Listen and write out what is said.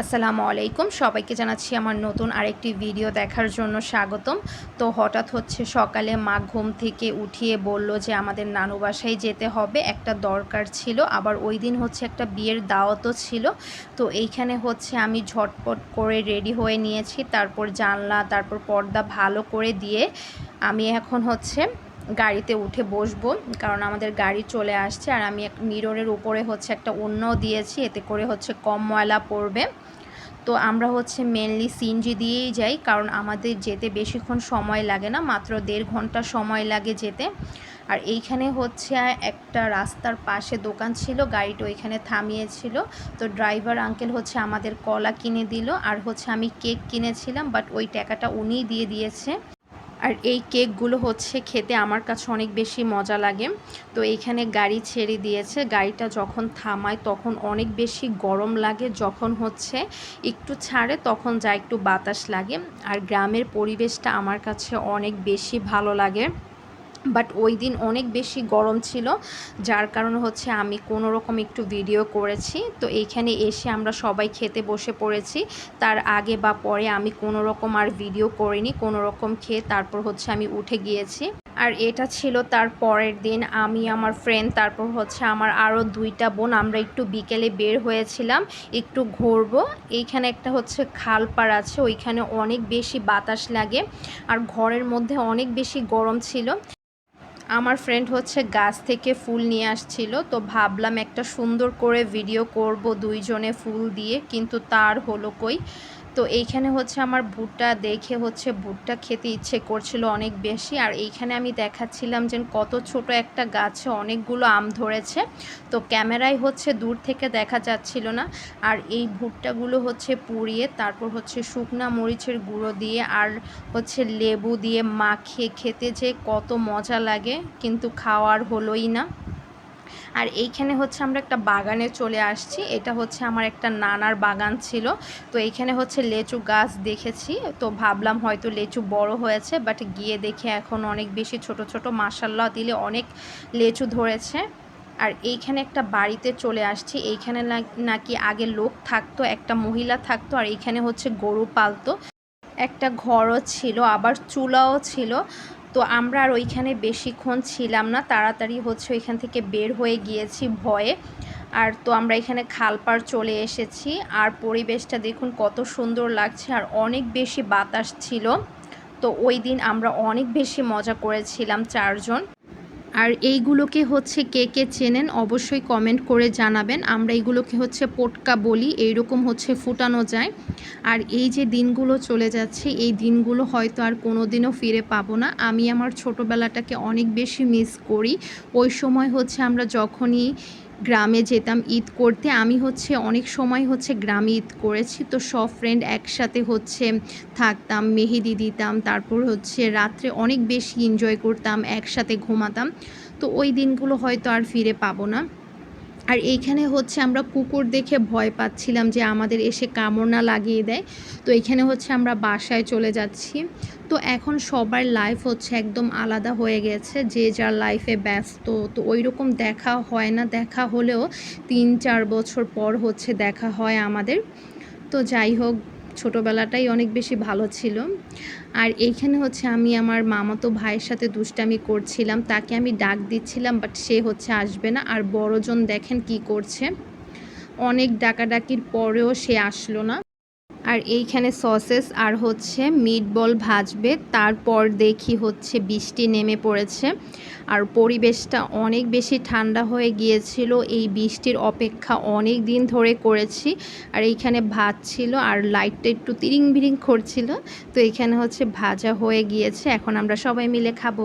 আসসালামু আলাইকুম। সবাইকে জানাচ্ছি আমার নতুন আরেকটি ভিডিও দেখার জন্য স্বাগতম। তো হঠাৎ হচ্ছে সকালে মা ঘুম থেকে উঠিয়ে বলল যে আমাদের নানু বাসায় যেতে হবে, একটা দরকার ছিল। আবার ওই দিন হচ্ছে একটা বিয়ের দাওয়াতও ছিল। তো এইখানে হচ্ছে আমি ঝটপট করে রেডি হয়ে নিয়েছি। তারপর জানলা, তারপর পর্দা ভালো করে দিয়ে আমি এখন হচ্ছে গাড়িতে উঠে বসবো, কারণ আমাদের গাড়ি চলে আসছে আর আমি এক মিররের উপরে হচ্ছে একটা অন্য দিয়েছি, এতে করে হচ্ছে কম ময়লা পড়বে। তো আমরা হচ্ছে মেনলি সিনজি দিয়েই যাই, কারণ আমাদের যেতে বেশিক্ষণ সময় লাগে না, মাত্র দেড় ঘণ্টা সময় লাগে যেতে। আর এইখানে হচ্ছে একটা রাস্তার পাশে দোকান ছিল, গাড়িটা ওইখানে থামিয়েছিল। তো ড্রাইভার আঙ্কেল হচ্ছে আমাদের কলা কিনে দিল, আর হচ্ছে আমি কেক কিনেছিলাম বাট ওই টাকাটা উনিই দিয়ে দিয়েছে। আর এই কেকগুলো হচ্ছে খেতে আমার কাছে অনেক বেশি মজা লাগে। তো এইখানে গাড়ি ছেড়ে দিয়েছে। গাড়িটা যখন থামায় তখন অনেক বেশি গরম লাগে। যখন হচ্ছে একটু ছাড়ে তখন যা একটু বাতাস লাগে। আর গ্রামের পরিবেশটা আমার কাছে অনেক বেশি ভালো লাগে। বাট ওই দিন অনেক বেশি গরম ছিল, যার কারণে হচ্ছে আমি কোনো রকম একটু ভিডিও করেছি। তো এইখানে এসে আমরা সবাই খেতে বসে পড়েছি। তার আগে বা পরে আমি কোনো রকম আর ভিডিও করিনি, কোনো রকম খেয়ে তারপর হচ্ছে আমি উঠে গিয়েছি। আর এটা ছিল তার পরের দিন, আমি, আমার ফ্রেন্ড তারপর হচ্ছে আমার আরও দুইটা বোন, আমরা একটু বিকেলে বের হয়েছিলাম, একটু ঘুরবো। এইখানে একটা হচ্ছে খালপাড় আছে, ওইখানে অনেক বেশি বাতাস লাগে, আর ঘরের মধ্যে অনেক বেশি গরম ছিল। আমার ফ্রেন্ড হচ্ছে গাছ থেকে ফুল নিয়ে আসছিল, তো ভাবলাম একটা সুন্দর করে ভিডিও করব দুইজনে ফুল দিয়ে, কিন্তু তার হলো কই? তো এইখানে হচ্ছে আমার ভুট্টা দেখে হচ্ছে ভুট্টা খেতে ইচ্ছে করছিল অনেক বেশি। আর এইখানে আমি দেখাচ্ছিলাম যে কত ছোট একটা গাছে অনেকগুলো আম ধরেছে। তো ক্যামেরায় হচ্ছে দূর থেকে দেখা যাচ্ছিল না। আর এই ভুট্টাগুলো হচ্ছে পুড়িয়ে তারপর হচ্ছে শুকনা মরিচের গুঁড়ো দিয়ে আর হচ্ছে লেবু দিয়ে মাখিয়ে খেতে যে কত মজা লাগে। কিন্তু খাওয়ার হলোই না। আর এইখানে হচ্ছে আমরা একটা বাগানে চলে আসছি। এটা হচ্ছে আমার একটা নানার বাগান ছিল। তো এইখানে হচ্ছে লেচু গাছ দেখেছি। তো ভাবলাম হয়তো লেচু বড় হয়েছে বাট গিয়ে দেখে এখন অনেক বেশি ছোট ছোট। মাসাল্লাহ দিলে অনেক লেচু ধরেছে। আর এইখানে একটা বাড়িতে চলে আসছি। এইখানে নাকি আগে লোক থাকতো, একটা মহিলা থাকতো, আর এইখানে হচ্ছে গরু পালতো। একটা ঘরও ছিল, আবার চুলাও ছিল। তো আমরা আর ওইখানে বেশিক্ষণ ছিলাম না, তাড়াতাড়ি হচ্ছে ওইখান থেকে বের হয়ে গিয়েছি ভয়ে। আর তো আমরা এখানে খালপার চলে এসেছি, আর পরিবেশটা দেখুন কত সুন্দর লাগছে, আর অনেক বেশি বাতাস ছিল। তো ওই দিন আমরা অনেক বেশি মজা করেছিলাম চারজন। আর এইগুলোকে হচ্ছে কে কে চেনেন অবশ্যই কমেন্ট করে জানাবেন। আমরা এইগুলোকে হচ্ছে পটকা বলি, এইরকম হচ্ছে ফুটানো যায়। আর এই যে দিনগুলো চলে যাচ্ছে, এই দিনগুলো হয়তো আর কোনো দিনও ফিরে পাবো না। আমি আমার ছোটোবেলাটাকে অনেক বেশি মিস করি। ওই সময় হচ্ছে আমরা যখনই গ্রামে যেতাম ঈদ করতে। আমি হচ্ছে অনেক সময় হচ্ছে গ্রামে ঈদ করেছি। তো সব ফ্রেন্ড একসাথে হচ্ছে থাকতাম, মেহেদি দিতাম, তারপর হচ্ছে রাত্রে অনেক বেশি এনজয় করতাম, একসাথে ঘুমাতাম। তো ওই দিনগুলো হয়তো আর ফিরে পাবো না। আর এইখানে হচ্ছে আমরা কুকুর দেখে ভয় পাচ্ছিলাম যে আমাদের এসে কামড় না লাগিয়ে দেয়। তো এখানে হচ্ছে আমরা বাসায় চলে যাচ্ছি। তো এখন সবার লাইফ হচ্ছে একদম আলাদা হয়ে গেছে। যে যার লাইফে ব্যস্ত, তো ওই রকম দেখা হয় না। দেখা হলেও তিন চার বছর পর হচ্ছে দেখা হয় আমাদের। তো যাই হোক ছোটোবেলাটাই অনেক বেশি ভালো ছিল। আর এইখানে হচ্ছে আমি আমার মামাতো ভাইয়ের সাথে দুষ্টামি করছিলাম, তাকে আমি ডাক দিচ্ছিলাম বাট সে হচ্ছে আসবে না। আর বড়জন দেখেন কি করছে। অনেক ডাকাডাকির পরেও সে আসলো না। আর এইখানে সসেস আর হচ্ছে মিট বল ভাজবে। তারপর দেখি হচ্ছে বৃষ্টি নেমে পড়েছে। আর পরিবেশটা অনেক বেশি ঠান্ডা হয়ে গিয়েছিল। এই বৃষ্টির অপেক্ষা অনেক দিন ধরে করেছি। আর এইখানে ভাত ছিল আর লাইটটা একটু তিরিং বিরিং করছিল। তো এখানে হচ্ছে ভাজা হয়ে গিয়েছে। এখন আমরা সবাই মিলে খাব।